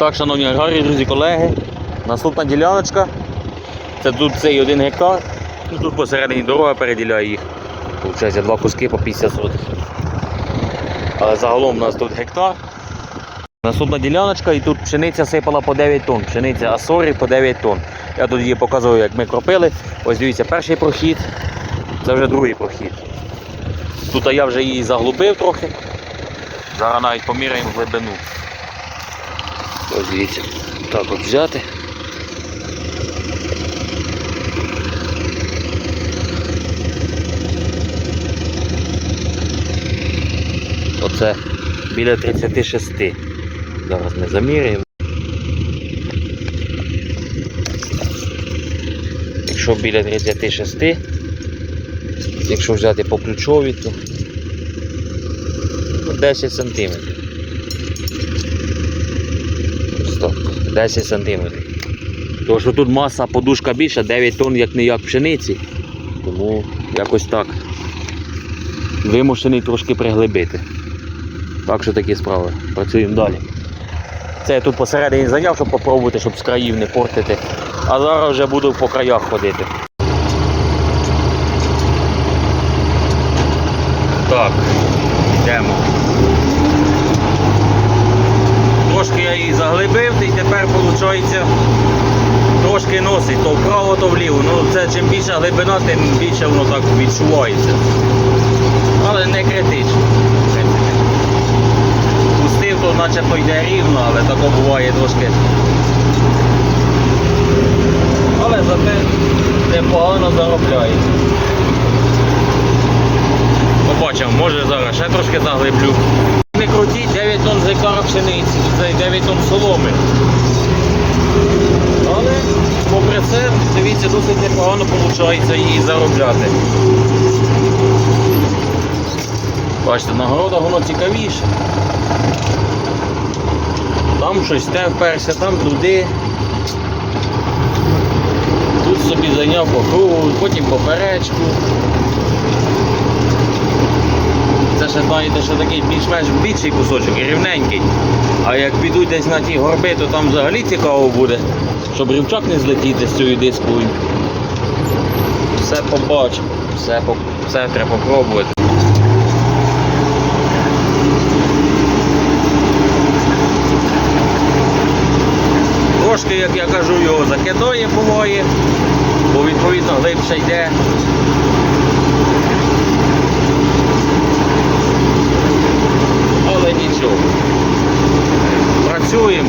Так, шановні аграрії, друзі, колеги, наступна діляночка. Це тут цей один гектар. Ну, тут посередині дорога переділяє їх. Получається два куски по 50 сотих. Але загалом у нас тут гектар. Наступна діляночка і тут пшениця сипала по 9 тонн. Пшениця Асорі по 9 тонн. Я тут її показую, як ми кропили. Ось дивіться, перший прохід, це вже другий прохід. Тут я вже її заглубив трохи. Зараз навіть поміряємо глибину. Ось дивіться. Так от взяти. Оце біля 36. Зараз ми заміряємо. Якщо біля 36, якщо взяти по ключові, то ну, 10 сантиметрів. 10 сантиметрів. Тому що тут маса подушка більша, 9 тонн як не як пшениці. Тому якось так. Вимушений трошки приглибити. Так що такі справи. Працюємо далі. Це я тут посередині зайняв, щоб попробувати, щоб з країв не портити. А зараз вже буду по краях ходити. Так, йдемо. Трошки я її заглибив, і тепер виходить трошки носить то вправо, то вліво. Ну це чим більша глибина, тим більше воно так відчувається. Але не критично. Пустив, то начебто йде рівно, але тако буває трошки. Але зате непогано заробляє. Побачимо, може зараз ще трошки заглиблю. Не крутіть 9 тонн з гектара пшениці, це 9 тонн соломи. Але попри це, дивіться, досить непогано виходить її заробляти. Бачите, на городах воно цікавіше. Там щось те вперся, там туди. Тут собі зайняв по кругу, потім поперечку. Ще знаєте, що такий більш-менш більший кусочок і рівненький. А як підуть десь на ті горби, то там взагалі цікаво буде, щоб рівчак не злетіти з цією дискою. Все побачимо, все, все треба попробувати. Трошки, як я кажу, його закидає буває, бо відповідно глибше йде. Але нічого. Працюємо.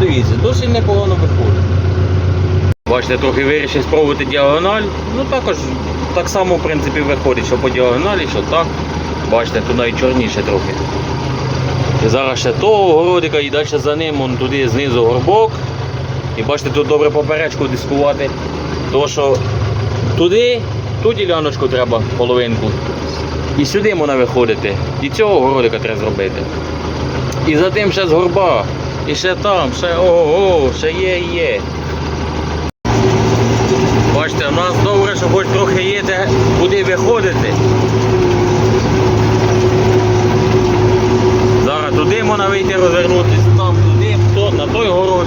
Дивіться, досить непогано виходить. Бачите, трохи вирішив спробувати діагональ. Ну також так само в принципі виходить, що по діагоналі, що так. Бачите, тут навіть чорніше трохи. І зараз ще того городика і далі за ним он туди знизу горбок. І бачите, тут добре поперечку дискувати. То що туди, ту діляночку треба половинку. І сюди можна виходити. І цього городика треба зробити. І за тим ще з горба. І ще там, ще ого, ще є, є. Бачите, у нас добре, що хоч трохи є де куди виходити. Зараз туди можна вийти розвернутися, там туди, то, на той город.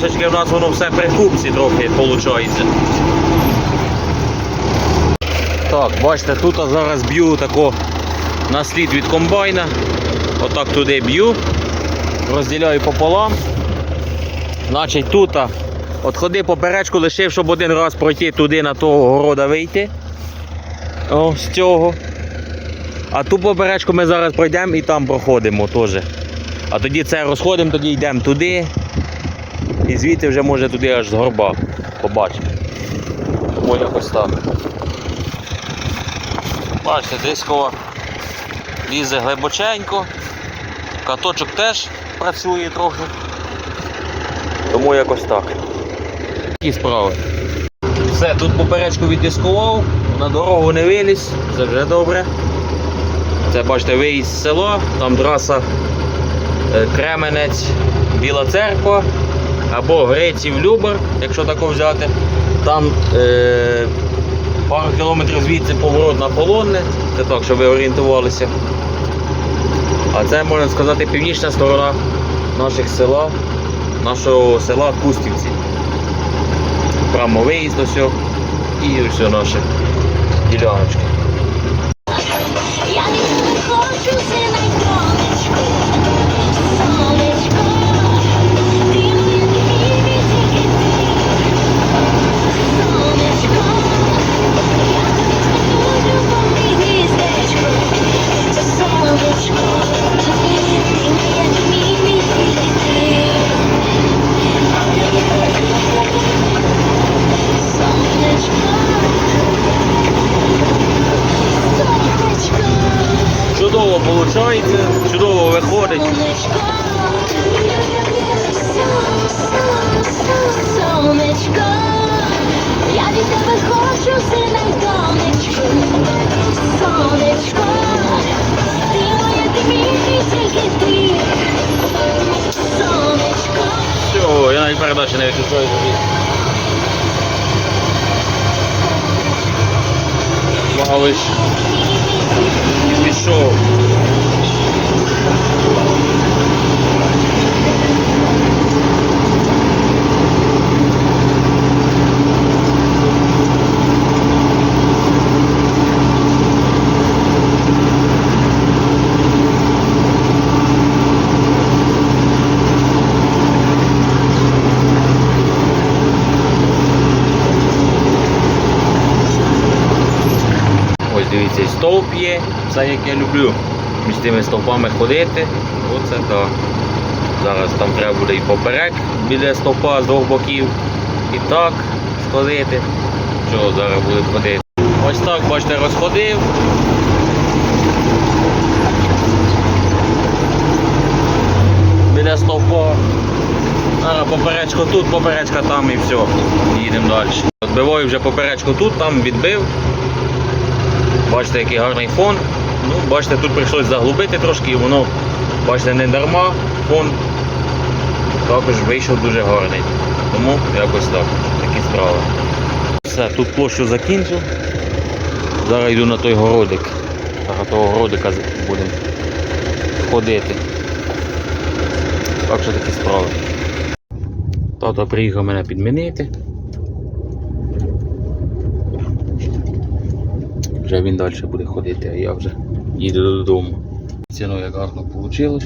Трошечки в нас воно все при купці трохи виходить. Так, бачите, тут зараз б'ю тако на слід від комбайна. Отак туди б'ю, розділяю пополам. Значить тут а, от ходи поперечку лишив, щоб один раз пройти туди на того города вийти. О, з цього. А ту поперечку ми зараз пройдемо і там проходимо теж. А тоді це розходимо, тоді йдемо туди. І звідти вже може туди аж з горба. Побачимо. Тому якось так. Бачите, дискова лізе глибоченько. Каточок теж працює трохи. Тому якось так. Такі справи. Все, тут поперечку віддискував, на дорогу не виліз, це вже добре. Це бачите виїзд з села, там траса е, Кременець, Біла Церква або Греців Любар, якщо тако взяти. Там е, Пару кілометрів звідси поворот на полонне. Це так, щоб ви орієнтувалися. А це, можна сказати, північна сторона наших села, нашого села Кустівці. Прямо виїзд ось. І ось наші діляночки. Я не хочу сина сонечко, я від тебе хочу донечку. Сонечко, ти моя, ти мій, тільки ти. Сонечко, Все, я навіть передачі не собі. Славиш. Пішов. І стовп є, все як я люблю. Між тими стовпами ходити. Оце так. Зараз там треба буде і поперек біля стовпа з двох боків. І так сходити. Що зараз буде ходити? Ось так, бачите, розходив. Біля стовпа. Зараз поперечко тут, поперечка там і все. Їдемо далі. Відбиваю вже поперечку тут, там відбив. Бачите, який гарний фон. Ну, бачите, тут прийшлось заглубити трошки, і воно, бачите, не дарма фон також вийшов дуже гарний. Тому якось так, такі справи. Все, тут площу закінчив. Зараз йду на той городик. Зараз того городика будемо ходити. Так що такі справи. Тато приїхав мене підмінити. Вже він далі буде ходити, а я вже їду додому. Ціно як гарно вийшло.